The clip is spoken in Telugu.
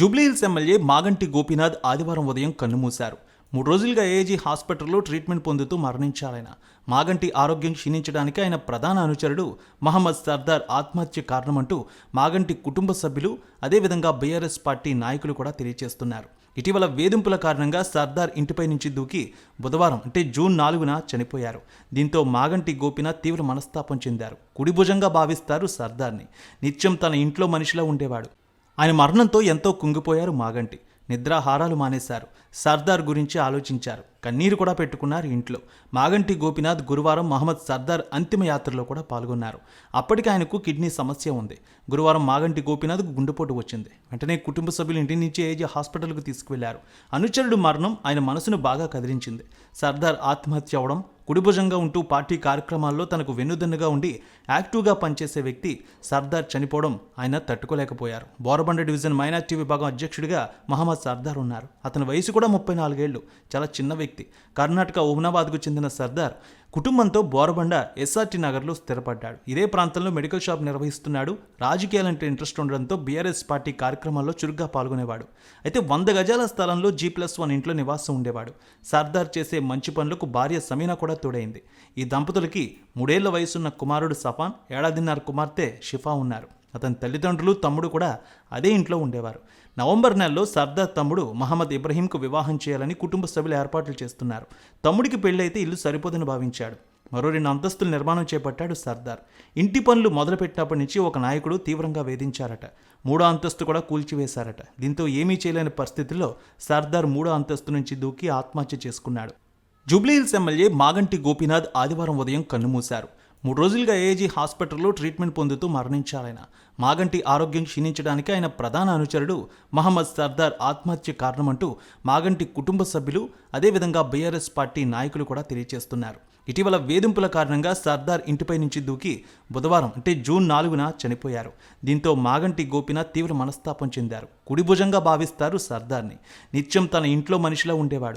జూబ్లీహిల్స్ ఎమ్మెల్యే మాగంటి గోపీనాథ్ ఆదివారం ఉదయం కన్నుమూశారు. మూడు రోజులుగా ఏజీ హాస్పిటల్లో ట్రీట్మెంట్ పొందుతూ మరణించారాయన. మాగంటి ఆరోగ్యం క్షీణించడానికి ఆయన ప్రధాన అనుచరుడు మహమ్మద్ సర్దార్ ఆత్మహత్య కారణమంటూ మాగంటి కుటుంబ సభ్యులు అదేవిధంగా బీఆర్ఎస్ పార్టీ నాయకులు కూడా తెలియజేస్తున్నారు. ఇటీవల వేధింపుల కారణంగా సర్దార్ ఇంటిపై నుంచి దూకి బుధవారం అంటే జూన్ నాలుగున చనిపోయారు. దీంతో మాగంటి గోపినాథ్ తీవ్ర మనస్తాపం చెందారు. కుడిభుజంగా భావిస్తారు సర్దార్ని. నిత్యం తన ఇంట్లో మనిషిలా ఉండేవాడు. ఆయన మరణంతో ఎంతో కుంగిపోయారు మాగంటి. నిద్రాహారాలు మానేశారు. సర్దార్ గురించి ఆలోచించారు. కన్నీరు కూడా పెట్టుకున్నారు ఇంట్లో. మాగంటి గోపినాథ్ గురువారం మహమ్మద్ సర్దార్ అంతిమ యాత్రలో కూడా పాల్గొన్నారు. అప్పటికి ఆయనకు కిడ్నీ సమస్య ఉంది. గురువారం మాగంటి గోపినాథ్కు గుండెపోటు వచ్చింది. వెంటనే కుటుంబ సభ్యులు ఇంటి నుంచి ఏజీ హాస్పిటల్కు తీసుకువెళ్ళారు. అనుచరుడు మరణం ఆయన మనసును బాగా కదిలించింది. సర్దార్ ఆత్మహత్య అవడం కుడిభుజంగా ఉంటూ పార్టీ కార్యక్రమాల్లో తనకు వెన్నుదన్నుగా ఉండి యాక్టివ్గా పనిచేసే వ్యక్తి సర్దార్ చనిపోవడం ఆయన తట్టుకోలేకపోయారు. బోరబండ డివిజన్ మైనార్టీ విభాగం అధ్యక్షుడిగా మహమ్మద్ సర్దార్ ఉన్నారు. అతని వయసు కూడా ముప్పై నాలుగేళ్ళు. చాలా చిన్న వ్యక్తి. కర్ణాటక ఉమ్నాబాద్కు చెందిన సర్దార్ కుటుంబంతో బోరబండ ఎస్ఆర్టీ నగర్లో స్థిరపడ్డాడు. ఇదే ప్రాంతంలో మెడికల్ షాప్ నిర్వహిస్తున్నాడు. రాజకీయాలంటే ఇంట్రెస్ట్ ఉండడంతో బీఆర్ఎస్ పార్టీ కార్యక్రమాల్లో చురుగ్గా పాల్గొనేవాడు. అయితే వంద గజాల స్థలంలో జీ ప్లస్ వన్ ఇంట్లో నివాసం ఉండేవాడు. సర్దార్ చేసే మంచి పనులకు భార్య సమీనా కూడా తోడైంది. ఈ దంపతులకి మూడేళ్ళ వయసున్న కుమారుడు సఫాన్ ఏడాదిన్నర కుమార్తె షిఫా ఉన్నారు. అతని తల్లిదండ్రులు తమ్ముడు కూడా అదే ఇంట్లో ఉండేవారు. నవంబర్ నెలలో సర్దార్ తమ్ముడు మహమ్మద్ ఇబ్రహీంకు వివాహం చేయాలని కుటుంబ సభ్యులు ఏర్పాట్లు చేస్తున్నారు. తమ్ముడికి పెళ్ళైతే ఇల్లు సరిపోదని భావించాడు. మరో రెండు అంతస్తుల నిర్మాణం చేపట్టాడు సర్దార్. ఇంటి పనులు మొదలుపెట్టినప్పటి నుంచి ఒక నాయకుడు తీవ్రంగా వేధించారట. మూడో అంతస్తు కూడా కూల్చివేశారట. దీంతో ఏమీ చేయలేని పరిస్థితుల్లో సర్దార్ మూడో అంతస్తు నుంచి దూకి ఆత్మహత్య చేసుకున్నాడు. జూబ్లీహిల్స్ ఎమ్మెల్యే మాగంటి గోపీనాథ్ ఆదివారం ఉదయం కన్నుమూశారు. మూడు రోజులుగా ఏజీ హాస్పిటల్లో ట్రీట్మెంట్ పొందుతూ మరణించారాయన. మాగంటి ఆరోగ్యం క్షీణించడానికి ఆయన ప్రధాన అనుచరుడు మహమ్మద్ సర్దార్ ఆత్మహత్య కారణమంటూ మాగంటి కుటుంబ సభ్యులు అదేవిధంగా బీఆర్ఎస్ పార్టీ నాయకులు కూడా తెలియజేస్తున్నారు. ఇటీవల వేధింపుల కారణంగా సర్దార్ ఇంటిపై నుంచి దూకి బుధవారం అంటే జూన్ నాలుగున చనిపోయారు. దీంతో మాగంటి గోపీనాథ్ తీవ్ర మనస్తాపం చెందారు. కుడి భుజంగా భావిస్తారు సర్దార్ని. నిత్యం తన ఇంట్లో మనిషిలా ఉండేవాడు.